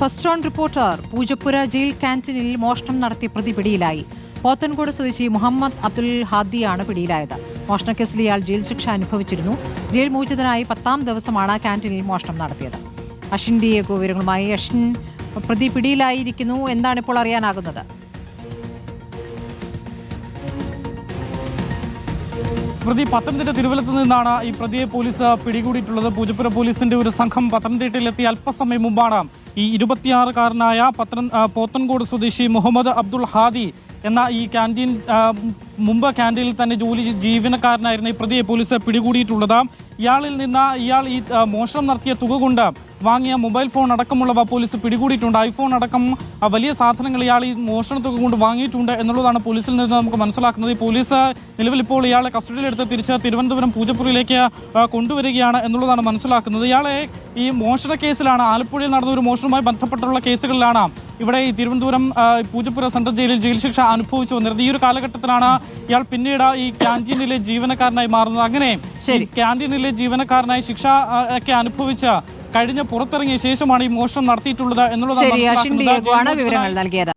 First on reporter Poojappura jail കാന്റീനിൽ മോഷണം നടത്തി പ്രതി പിടിയിലായി. പോത്തൻകോട് സ്വദേശി മുഹമ്മദ് അബ്ദുൽ ഹാദിയാണ് പിടിയിലായത്. മോഷണക്കേസിൽ ഇയാൾ ജയിൽ ശിക്ഷ അനുഭവിച്ചിരുന്നു. ജയിൽ മോചിതനായി പത്താം ദിവസമാണ് കാന്റീനിൽ മോഷണം നടത്തിയത്. അഷിൻ ഡി എ വിവരങ്ങളുമായി അഷിൻ പ്രതി പിടിയിലായിരിക്കുന്നു എന്താണ് ഇപ്പോൾ അറിയാനാകുന്നത്? പ്രതി പത്തനംതിട്ട തിരുവല്ലത്ത് നിന്നാണ് ഈ പ്രതിയെ പോലീസ് പിടികൂടിയിട്ടുള്ളത്. പൂജപ്പുര പോലീസിന്റെ ഒരു സംഘം പത്തനംതിട്ടയിലെത്തി അല്പസമയം മുമ്പാണ് ഈ ഇരുപത്തിയാറുകാരനായ പത്തനം ആ, പോത്തൻകോട് സ്വദേശി മുഹമ്മദ് അബ്ദുൾ ഹാദി എന്ന ഈ ക്യാന്റീൻ മുമ്പ് ക്യാന്റീനിൽ തന്നെ ജോലി ജീവനക്കാരനായിരുന്ന ഈ പ്രതിയെ പോലീസ് പിടികൂടിയിട്ടുള്ളത്. ഇയാളിൽ നിന്ന് ഇയാൾ ഈ മോഷണം നടത്തിയ തുക കൊണ്ട് വാങ്ങിയ മൊബൈൽ ഫോൺ അടക്കമുള്ളവ പോലീസ് പിടികൂടിയിട്ടുണ്ട്. ഐഫോൺ അടക്കം വലിയ സാധനങ്ങൾ ഇയാൾ ഈ മോഷണ തുക കൊണ്ട് വാങ്ങിയിട്ടുണ്ട് എന്നുള്ളതാണ് പോലീസിൽ നിന്ന് നമുക്ക് മനസ്സിലാക്കുന്നത്. പോലീസ് നിലവിൽ ഇപ്പോൾ ഇയാളെ കസ്റ്റഡിയിലെടുത്ത് തിരിച്ച് തിരുവനന്തപുരം പൂജപ്പുരയിലേക്ക് കൊണ്ടുവരികയാണ് എന്നുള്ളതാണ് മനസ്സിലാക്കുന്നത്. ഇയാളെ ഈ മോഷണ കേസിലാണ് ആലപ്പുഴയിൽ നടന്ന ഒരു മോഷണവുമായി ബന്ധപ്പെട്ടുള്ള കേസുകളിലാണ് ഇവിടെ ഈ തിരുവനന്തപുരം പൂജപ്പുര സെൻട്രൽ ജയിലിൽ ജയിൽ ശിക്ഷ അനുഭവിച്ചു വന്നിരുന്നത്. ഈ ഒരു കാലഘട്ടത്തിലാണ് ഇയാൾ പിന്നീട് ഈ ക്യാന്റീനിലെ ജീവനക്കാരനായി മാറുന്നത്. അങ്ങനെ. ക്യാന്റീനിലെ ജീവനക്കാരനായി ശിക്ഷ ഒക്കെ അനുഭവിച്ച കഴിഞ്ഞ പുറത്തിറങ്ങിയ ശേഷമാണ് ഈ മോഷണം നടത്തിയിട്ടുള്ളത് എന്നുള്ളതാണ് വിവരങ്ങൾ നൽകിയത്.